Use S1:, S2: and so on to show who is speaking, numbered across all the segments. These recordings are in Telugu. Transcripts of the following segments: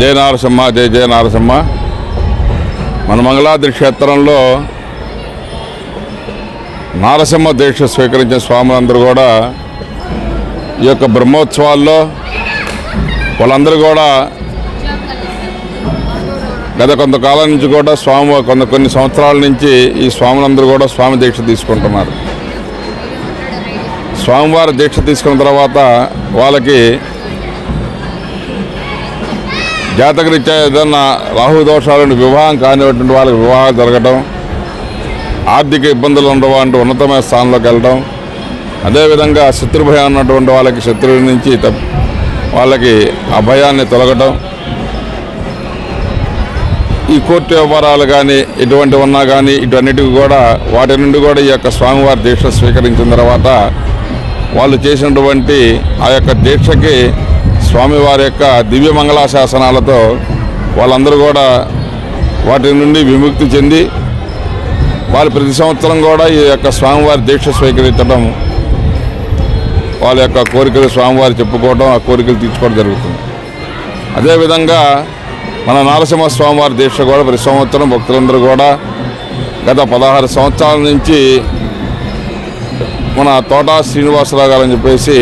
S1: జయ నారసింహ జయ జయ నారసింహ. మన మంగళాద్రి క్షేత్రంలో నారసింహ దీక్ష స్వీకరించిన స్వాములందరూ కూడా ఈ యొక్క బ్రహ్మోత్సవాల్లో వాళ్ళందరూ కూడా గత కొంతకాలం నుంచి కూడా స్వామి కొంత కొన్ని సంవత్సరాల నుంచి ఈ స్వాములందరూ కూడా స్వామి దీక్ష తీసుకుంటున్నారు. స్వామివారి దీక్ష తీసుకున్న తర్వాత వాళ్ళకి జాతకరీత్యా ఏదన్నా రాహు దోషాలను వివాహం కానిటువంటి వాళ్ళకి వివాహం జరగటం ఆర్థిక ఇబ్బందులు ఉన్నటువంటి ఉన్నతమైన స్థానంలోకి వెళ్ళడం అదేవిధంగా శత్రుభయం ఉన్నటువంటి వాళ్ళకి శత్రువుల నుంచి తప్- వాళ్ళకి ఆ భయాన్ని తొలగటం. ఈ కోర్టు వ్యవహారాలు కానీ ఇటువంటి ఉన్నా కానీ ఇటన్నిటికి కూడా వాటి నుండి కూడా ఈ యొక్క స్వామివారి దీక్ష స్వీకరించిన తర్వాత వాళ్ళు చేసినటువంటి ఆ యొక్క దీక్షకి స్వామివారి యొక్క దివ్య మంగళాశాసనాలతో వాళ్ళందరూ కూడా వాటి నుండి విముక్తి చెంది వాళ్ళు ప్రతి సంవత్సరం కూడా ఈ యొక్క స్వామివారి దీక్ష స్వీకరించడం వాళ్ళ యొక్క కోరికలు స్వామివారు చెప్పుకోవడం ఆ కోరికలు తీర్చుకోవడం జరుగుతుంది. అదేవిధంగా మన నారసింహ స్వామివారి దీక్ష కూడా ప్రతి సంవత్సరం భక్తులందరూ కూడా గత పదహారు సంవత్సరాల నుంచి మన తోట శ్రీనివాసరావు గారు అని చెప్పేసి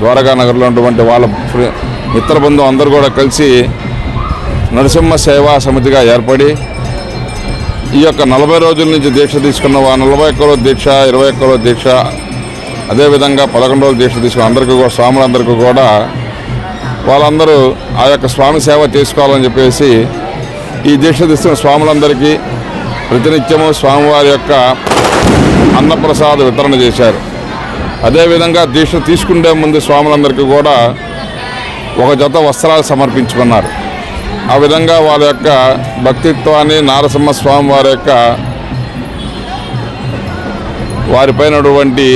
S1: ద్వారకా నగర్లో ఉన్నటువంటి వాళ్ళ మిత్ర బంధువు అందరూ కూడా కలిసి నరసింహ సేవా సమితిగా ఏర్పడి ఈ యొక్క నలభై రోజుల నుంచి దీక్ష తీసుకున్న వారు నలభై ఒక్క రోజు దీక్ష ఇరవై ఒక్క రోజు దీక్ష అదేవిధంగా పదకొండు రోజులు దీక్ష తీసుకున్న అందరికీ కూడా స్వాములందరికీ కూడా వాళ్ళందరూ ఆ యొక్క స్వామి సేవ చేసుకోవాలని చెప్పేసి ఈ దీక్ష తీసుకున్న స్వాములందరికీ ప్రతినిత్యము స్వామివారి యొక్క అన్నప్రసాద వితరణ చేశారు. అదేవిధంగా దీక్ష తీసుకునే ముందు స్వాములందరికీ కూడా ఒక జత వస్త్రాలు సమర్పించుకున్నారు. ఆ విధంగా వాళ్ళ యొక్క భక్తిత్వాన్ని నారసింహ స్వామి వారి యొక్క వారిపైనటువంటి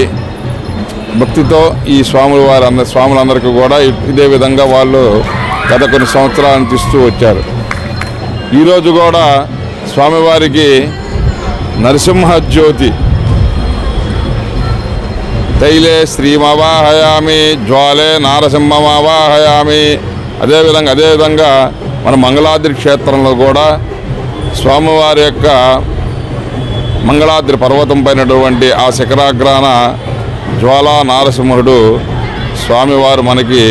S1: భక్తితో ఈ స్వాములు వారి అందరి స్వాములందరికీ కూడా ఇదే విధంగా వాళ్ళు గత కొన్ని సంవత్సరాలను తీస్తూ వచ్చారు. ఈరోజు కూడా స్వామివారికి నరసింహ జ్యోతి తైలే శ్రీమవాహయామి జ్వాలే నారసింహమావాహయామి. అదేవిధంగా అదేవిధంగా మన మంగళాద్రి క్షేత్రంలో కూడా స్వామివారి యొక్క మంగళాద్రి పర్వతం పైనటువంటి ఆ శిఖరాగ్రాన జ్వాలా నారసింహుడు స్వామివారు మనకి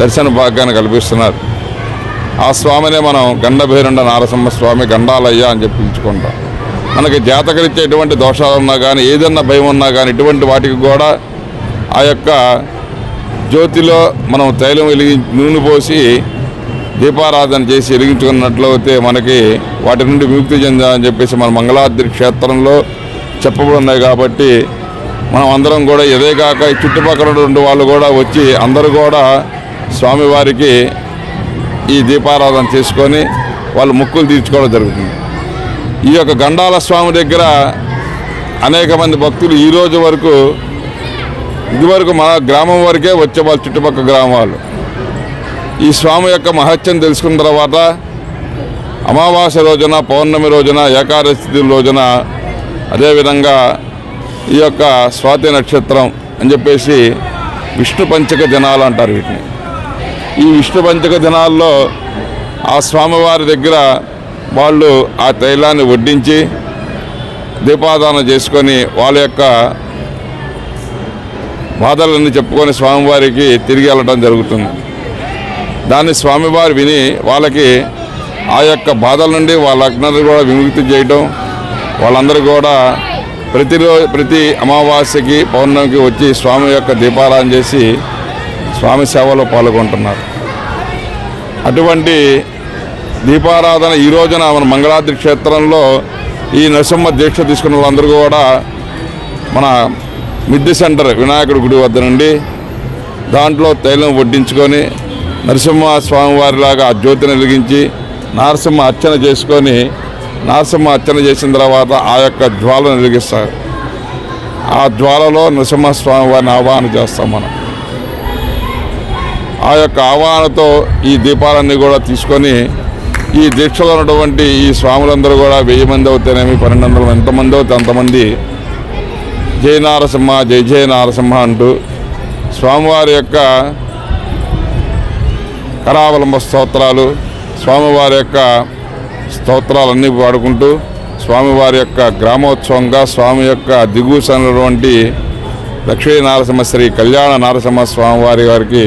S1: దర్శన భాగ్యాన్ని కల్పిస్తున్నారు. ఆ స్వామినే మనం గండభేరుండ నారసింహ స్వామి గండాలయ్య అని చెప్పించుకుంటాం మనకి జాతకరిచ్చే ఎటువంటి దోషాలు ఉన్నా కానీ ఏదన్నా భయం ఉన్నా కానీ ఇటువంటి వాటికి కూడా ఆ యొక్క జ్యోతిలో మనం తైలం వెలిగి నూనె పోసి దీపారాధన చేసి వెలిగించుకున్నట్లయితే మనకి వాటి నుండి విముక్తి చెందాలని చెప్పేసి మన మంగళాద్రి క్షేత్రంలో చెప్పబడున్నాయి కాబట్టి మనం అందరం కూడా ఇదే కాక ఈ చుట్టుపక్కల రెండు వాళ్ళు కూడా వచ్చి అందరూ కూడా స్వామివారికి ఈ దీపారాధన చేసుకొని వాళ్ళు ముక్కులు తీర్చుకోవడం జరుగుతుంది. ఈ యొక్క గండాల స్వామి దగ్గర అనేక మంది భక్తులు ఈరోజు వరకు ఇదివరకు మన గ్రామం వరకే వచ్చే వాళ్ళు చుట్టుపక్కల గ్రామాలు ఈ స్వామి యొక్క మహత్యం తెలుసుకున్న తర్వాత అమావాస్య రోజున పౌర్ణమి రోజున ఏకాదశి రోజున అదేవిధంగా ఈ యొక్క స్వాతి నక్షత్రం అని చెప్పేసి విష్ణు పంచక దినాలు అంటారు వీటిని. ఈ విష్ణు పంచక దినాల్లో ఆ స్వామివారి దగ్గర వాళ్ళు ఆ తైలాన్ని వడ్డించి దీపాదాన చేసుకొని వాళ్ళ యొక్క బాధలన్నీ చెప్పుకొని స్వామివారికి తిరిగి వెళ్ళడం జరుగుతుంది. దాన్ని స్వామివారు విని వాళ్ళకి ఆ యొక్క బాధల నుండి వాళ్ళందరూ కూడా విముక్తి చేయడం వాళ్ళందరూ కూడా ప్రతిరోజు ప్రతి అమావాస్యకి పౌర్ణమికి వచ్చి స్వామి యొక్క దీపారాధన చేసి స్వామి సేవలో పాల్గొంటున్నారు. అటువంటి దీపారాధన ఈ రోజున మన మంగళాద్రి క్షేత్రంలో ఈ నరసింహ దీక్ష తీసుకున్న వాళ్ళందరూ కూడా మన మిద్ది సెంటర్ వినాయకుడి గుడి వద్ద నుండి దాంట్లో తైలం వడ్డించుకొని నరసింహ స్వామివారిలాగా ఆ జ్యోతిని వెలిగించి నరసింహ అర్చన చేసుకొని నరసింహ అర్చన చేసిన తర్వాత ఆ యొక్క జ్వాలను వెలిగిస్తారు. ఆ జ్వాలలో నరసింహ స్వామివారిని ఆహ్వానం చేస్తాం మనం. ఆ యొక్క ఆహ్వానంతో ఈ దీపాలన్నీ కూడా తీసుకొని ఈ దీక్షలో ఉన్నటువంటి ఈ స్వాములందరూ కూడా వెయ్యి మంది అవుతేనేమి పన్నెండు వందల ఎంతమంది అవుతే అంతమంది జయ నారసింహ జై జయ నారసింహ అంటూ స్వామివారి యొక్క కరావలంబ స్తోత్రాలు స్వామివారి యొక్క స్తోత్రాలన్నీ పాడుకుంటూ స్వామివారి యొక్క గ్రామోత్సవంగా స్వామి యొక్క దిగుసనటువంటి లక్ష్మీ నరసింహ శ్రీ కళ్యాణ నరసింహ స్వామివారి వారికి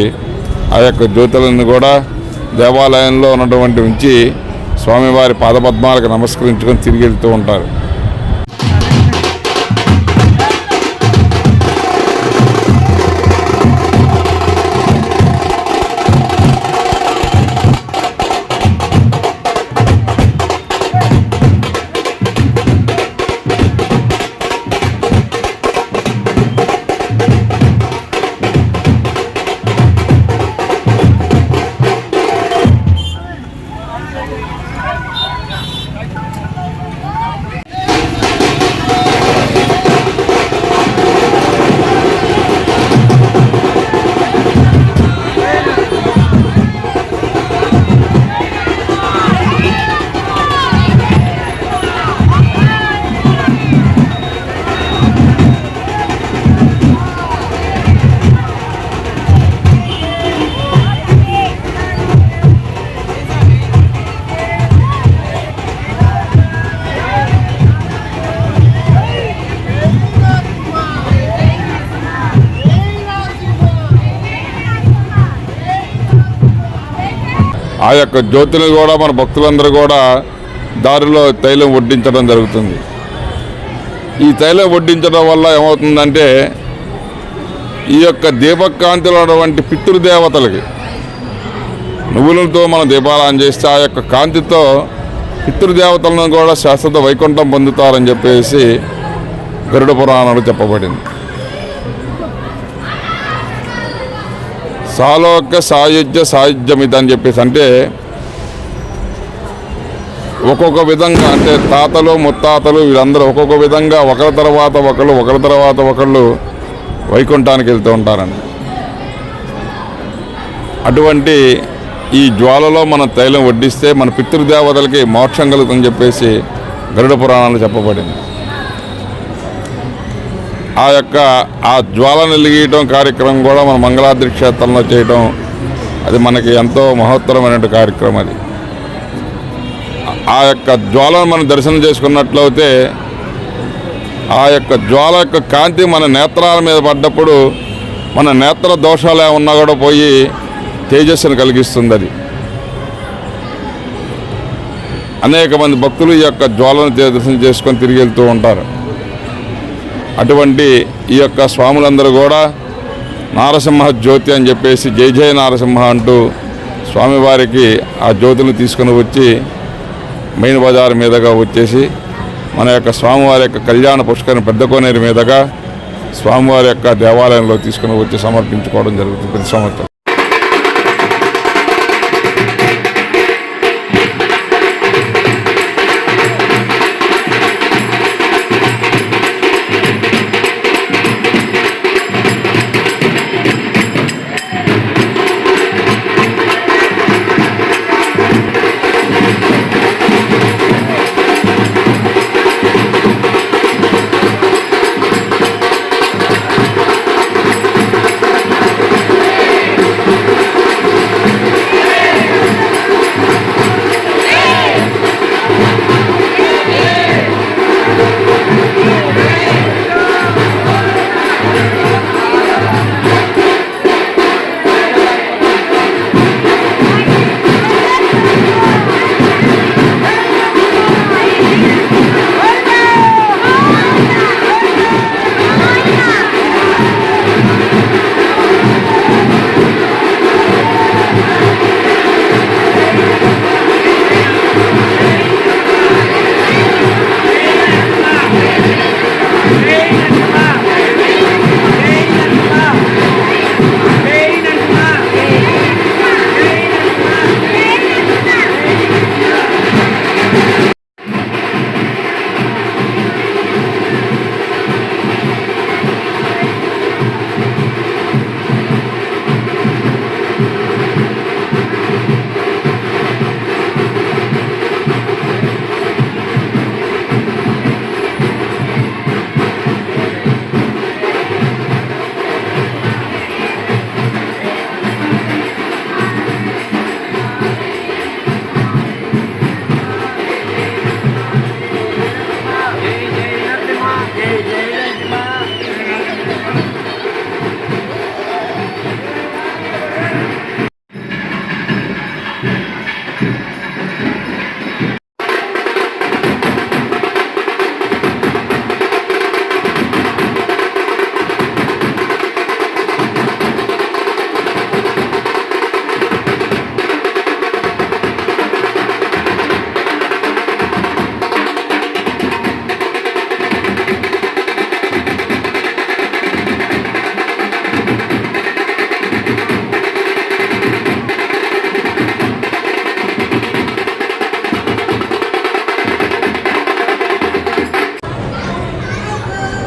S1: ఆ యొక్క జ్యోతులను కూడా దేవాలయంలో ఉన్నటువంటి ఉంచి స్వామివారి పాదపద్మాలకు నమస్కరించుకొని తిరిగి వెళ్తూ ఉంటారు. ఆ యొక్క జ్యోతిని కూడా మన భక్తులందరూ కూడా దారిలో తైలం వడ్డించడం జరుగుతుంది. ఈ తైలం వడ్డించడం వల్ల ఏమవుతుందంటే ఈ యొక్క దీపకాంతిలో ఉన్నటువంటి పితృదేవతలకి నువ్వులతో మనం దీపారాయణ చేస్తే ఆ యొక్క కాంతితో పితృదేవతలను కూడా శాశ్వత వైకుంఠం పొందుతారని చెప్పేసి గరుడ పురాణంలో చెప్పబడింది. సాలోక్య సాయుధ్య సాయుధ్యమిత అని చెప్పేసి అంటే ఒక్కొక్క విధంగా అంటే తాతలు ముత్తాతలు వీళ్ళందరూ ఒక్కొక్క విధంగా ఒకరి తర్వాత ఒకళ్ళు ఒకరి తర్వాత ఒకళ్ళు వైకుంఠానికి వెళ్తూ ఉంటారండి. అటువంటి ఈ జ్వాలలో మన తైలం వడ్డిస్తే మన పితృదేవతలకి మోక్షం కలుగుతుందని చెప్పేసి గరుడ పురాణాలు చెప్పబడింది. ఆ యొక్క ఆ జ్వాల వెలిగియటం కార్యక్రమం కూడా మన మంగళాద్రి క్షేత్రంలో చేయటం అది మనకి ఎంతో మహత్తరమైన కార్యక్రమం అది. ఆ యొక్క జ్వాలను మనం దర్శనం చేసుకున్నట్లయితే ఆ యొక్క జ్వాల యొక్క కాంతి మన నేత్రాల మీద పడ్డప్పుడు మన నేత్ర దోషాలు ఏమన్నా కూడా పోయి తేజస్సును కలిగిస్తుంది అది. అనేక మంది భక్తులు ఈ యొక్క జ్వాలను దర్శనం చేసుకొని తిరిగి వెళ్తూ ఉంటారు. అటువంటి ఈ యొక్క స్వాములందరూ కూడా నారసింహ జ్యోతి అని చెప్పేసి జై జయ నారసింహ అంటూ స్వామివారికి ఆ జ్యోతిని తీసుకుని వచ్చి మెయిన్ బజార్ మీదుగా వచ్చేసి మన యొక్క స్వామివారి యొక్క కళ్యాణ పుష్కరిని పెద్ద కోనేరు మీదుగా స్వామివారి యొక్క దేవాలయంలో తీసుకుని వచ్చి సమర్పించుకోవడం జరుగుతుంది. ప్రతి సంవత్సరం.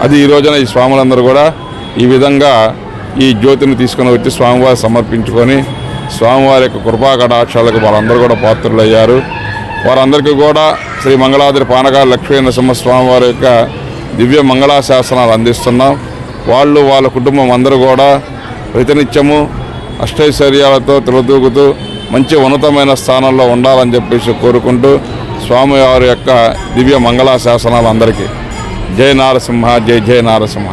S1: అది ఈ రోజున ఈ స్వాములందరూ కూడా ఈ విధంగా ఈ జ్యోతిని తీసుకుని వచ్చి స్వామివారి సమర్పించుకొని స్వామివారి యొక్క కృపా కటాక్షాలకు వాళ్ళందరూ కూడా పాత్రులయ్యారు. వారందరికీ కూడా శ్రీ మంగళాద్రి పానకాల లక్ష్మీ నరసింహ స్వామివారి యొక్క దివ్య మంగళాశాసనాలు అందిస్తున్నాం. వాళ్ళు వాళ్ళ కుటుంబం అందరూ కూడా ప్రతినిత్యము అష్టైశ్వర్యాలతో తులతూగుతూ మంచి ఉన్నతమైన స్థానంలో ఉండాలని చెప్పేసి కోరుకుంటూ స్వామివారి యొక్క దివ్య మంగళాశాసనాలు అందరికీ. జయ నారసింహ జై జయ నారసింహ.